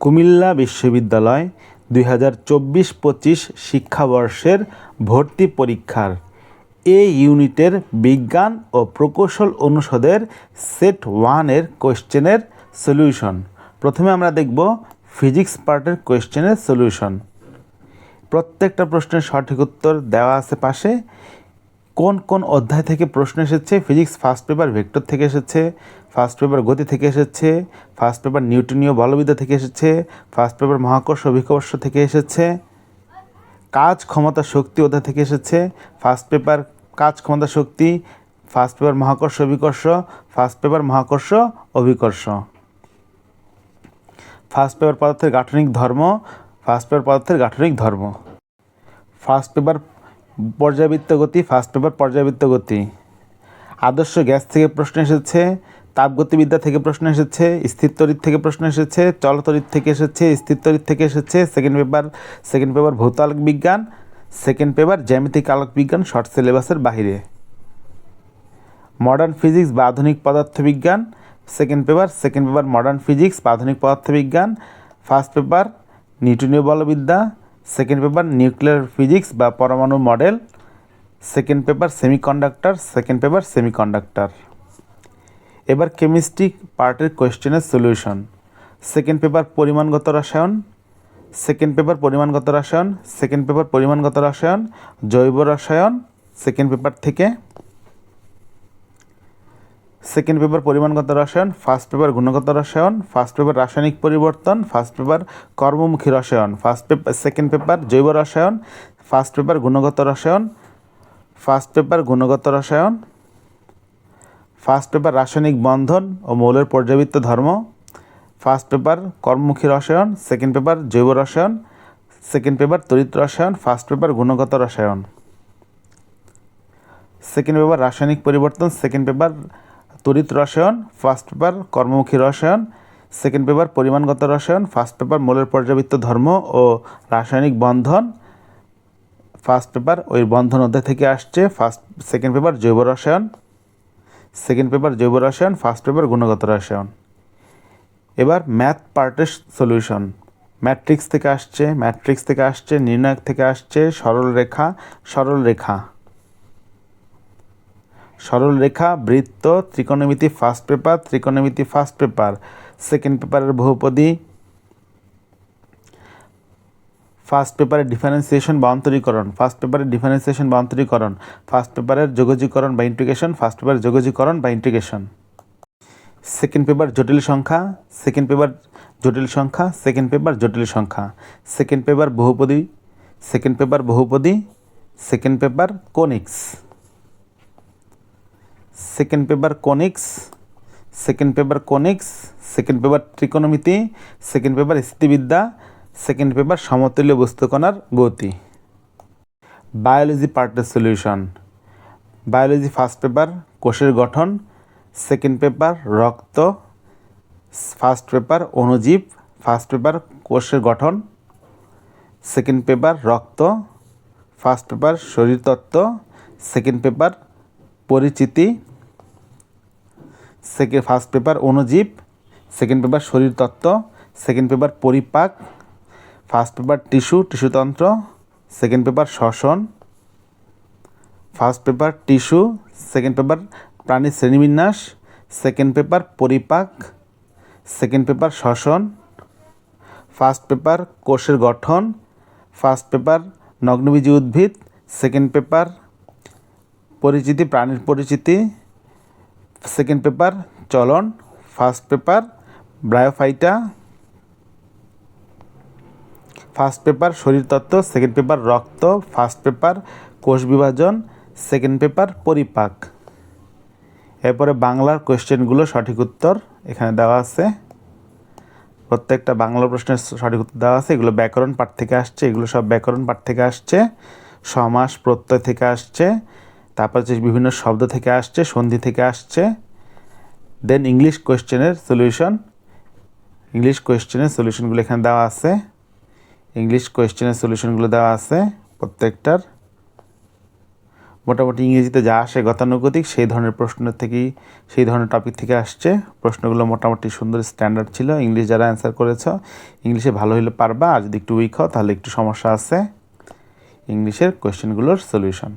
কুমিল্লা বিশ্ববিদ্যালয় দুই হাজার চব্বিশ পঁচিশ শিক্ষাবর্ষের ভর্তি পরীক্ষার এ ইউনিটের বিজ্ঞান ও প্রকৌশল অনুষদের সেট ওয়ানের কোয়েশ্চেনের সলিউশন। প্রথমে আমরা দেখব ফিজিক্স পার্টের কোয়েশ্চেনের সলিউশন। প্রত্যেকটা প্রশ্নের সঠিক উত্তর দেওয়া আছে পাশে। কোন কোন অধ্যায় থেকে প্রশ্ন এসেছে? ফিজিক্স ফার্স্ট পেপার ভেক্টর থেকে এসেছে ফার্স্ট পেপার গতি থেকে এসেছে ফার্স্ট পেপার নিউটনীয় বলবিদ্যা থেকে এসেছে ফার্স্ট পেপার মহাকর্ষ, অভিকর্ষ থেকে এসেছে, কাজ, ক্ষমতা, শক্তি অধ্যায় থেকে এসেছে ফার্স্ট পেপার কাজ, ক্ষমতা, শক্তি ফার্স্ট পেপার মহাকর্ষ, অভিকর্ষ ফার্স্ট পেপার মহাকর্ষ, অভিকর্ষ। ফার্স্ট পেপার পদার্থের গাঠনিক ধর্ম ফার্স্ট পেপার পদার্থের গাঠনিক ধর্ম। ফার্স্ট পেপার পর্যাবৃত্ত গতি ফার্স্ট পেপার পর্যাবৃত্ত গতি। আদর্শ গ্যাস থেকে প্রশ্ন এসেছে, তাপগতিবিদ্যা থেকে প্রশ্ন এসেছে, স্থির তড়িৎ থেকে প্রশ্ন এসেছে চলতড়িৎ থেকে এসেছে, স্থির তড়িৎ থেকে এসেছে সেকেন্ড পেপার সেকেন্ড পেপার ভৌত আলোক বিজ্ঞান সেকেন্ড পেপার জ্যামিতিক আলোক বিজ্ঞান শর্ট সিলেবাসের বাইরে মডার্ন ফিজিক্স বা আধুনিক পদার্থবিজ্ঞান second paper second paper modern physics বা আধুনিক পদার্থবিজ্ঞান ফার্স্ট পেপার নিউটনীয় বলবিদ্যা সেকেন্ড পেপার নিউক্লিয়ার ফিজিক্স বা পরমাণু model, second paper semiconductor, second paper semiconductor. এবার কেমিস্ট্রি পার্টের কোয়েশ্চেনের সলিউশন। সেকেন্ড পেপার পরিমাণগত রসায়ন, সেকেন্ড পেপার পরিমাণগত রসায়ন, সেকেন্ড পেপার পরিমাণগত রসায়ন, জৈব রসায়ন, সেকেন্ড পেপার থেকে সেকেন্ড পেপার পরিমাণগত রসায়ন, ফার্স্ট পেপার গুণগত রসায়ন, ফার্স্ট পেপার রাসায়নিক পরিবর্তন, ফার্স্ট পেপার কর্মমুখী রসায়ন, ফার্স্ট পেপার সেকেন্ড পেপার জৈব রসায়ন, ফার্স্ট পেপার গুণগত রসায়ন, ফার্স্ট পেপার গুণগত রসায়ন, ফার্স্ট পেপার রাসায়নিক বন্ধন ও মৌলের পর্যাবৃত্ত ধর্ম, ফার্স্ট পেপার কর্মমুখী রসায়ন, সেকেন্ড পেপার জৈব রসায়ন, সেকেন্ড পেপার তড়িৎ রসায়ন, ফার্স্ট পেপার গুণগত রসায়ন। সেকেন্ড পেপার রাসায়নিক পরিবর্তন, সেকেন্ড পেপার তড়িৎ রসায়ন ফার্স্ট পেপার কর্মমুখী রসায়ন সেকেন্ড পেপার পরিমাণগত রসায়ন ফার্স্ট পেপার মৌলের পর্যাবৃত্ত ধর্ম ও রাসায়নিক বন্ধন। ফার্স্ট পেপার ওই বন্ধন অধ্যায় থেকে আসছে ফার্স্ট সেকেন্ড পেপার জৈব রসায়ন সেকেন্ড পেপার জৈব রসায়ন ফার্স্ট পেপার গুণগত রসায়ন। এবার ম্যাথ পার্টের সলিউশন ম্যাট্রিক্স থেকে আসছে ম্যাট্রিক্স থেকে আসছে, নির্ণায়ক থেকে আসছে, সরল রেখা সরল রেখা। সরল রেখা, বৃত্ত, ত্রিকোণমিতি ফার্স্ট পেপার ত্রিকোণমিতি ফার্স্ট পেপার সেকেন্ড পেপারের বহুপদী। ফার্স্ট পেপারের ডিফারেন্সিয়েশন বা অন্তরীকরণ ফার্স্ট পেপারের ডিফারেন্সিয়েশন বা অন্তরীকরণ ফার্স্ট পেপারের যোগজীকরণ বা ইন্টিগ্রেশন ফার্স্ট পেপারের যোগজীকরণ বা ইন্টিগ্রেশন সেকেন্ড পেপার জটিল সংখ্যা সেকেন্ড পেপার জটিল সংখ্যা সেকেন্ড পেপার জটিল সংখ্যা। সেকেন্ড পেপার বহুপদী সেকেন্ড পেপার বহুপদী second paper conics second paper conics second paper conics second paper ত্রিকোণমিতি সেকেন্ড পেপার স্থিতিবিদ্যা সেকেন্ড পেপার সমতুল্য বস্তুকণার গতি। বায়োলজি পার্টের সলিউশন বায়োলজি ফার্স্ট পেপার কোষের গঠন সেকেন্ড পেপার রক্ত ফার্স্ট পেপার অণুজীব ফার্স্ট পেপার কোষের গঠন সেকেন্ড পেপার রক্ত ফার্স্ট পেপার শরীরতত্ত্ব সেকেন্ড পেপার পরিচিতি সেকেন্ড ফার্স্ট পেপার অণুজীব সেকেন্ড পেপার শরীরতত্ত্ব সেকেন্ড পেপার পরিপাক ফার্স্ট পেপার টিস্যু টিস্যুতন্ত্র সেকেন্ড পেপার শ্বসন first paper tissue second paper প্রাণীর শ্রেণীবিন্যাস সেকেন্ড পেপার পরিপাক সেকেন্ড পেপার শ্বসন ফার্স্ট পেপার কোষের গঠন ফার্স্ট পেপার নগ্নবীজী উদ্ভিদ সেকেন্ড পেপার পরিচিতি, প্রাণীর পরিচিতি সেকেন্ড পেপার চলন first paper bryophyta first paper শরীরতত্ত্ব second paper রক্ত ফার্স্ট পেপার কোষ বিভাজন সেকেন্ড পেপার পরিপাক। এরপরে বাংলার কোয়েশ্চেনগুলো সঠিক উত্তর এখানে দেওয়া আছে। প্রত্যেকটা বাংলা প্রশ্নের সঠিক উত্তর দেওয়া আছে। এগুলো ব্যাকরণ পাঠ থেকে আসছে। এগুলো সব ব্যাকরণ পাঠ থেকে আসছে। সমাস প্রত্যয় থেকে আসছে। তারপর যে বিভিন্ন শব্দ থেকে আসছে, সন্ধি থেকে আসছে দেন ইংলিশ কোয়েশ্চেনের সলিউশন ইংলিশ কোয়েশ্চেনের সলিউশনগুলো এখানে দেওয়া আছে ইংলিশ কোয়েশ্চেনের সলিউশনগুলো দেওয়া আছে প্রত্যেকটার। মোটামুটি ইংরেজিতে যা আসে গতানুগতিক, সেই ধরনের প্রশ্ন থেকেই, সেই ধরনের টপিক থেকে আসছে। প্রশ্নগুলো মোটামুটি সুন্দর স্ট্যান্ডার্ড ছিল। ইংলিশ যারা অ্যান্সার করেছ ইংলিশে ভালো হলে পারবা, আর যদি একটু উইক হও, তাহলে একটু সমস্যা আছে। ইংলিশের কোয়েশ্চেনগুলোর সলিউশন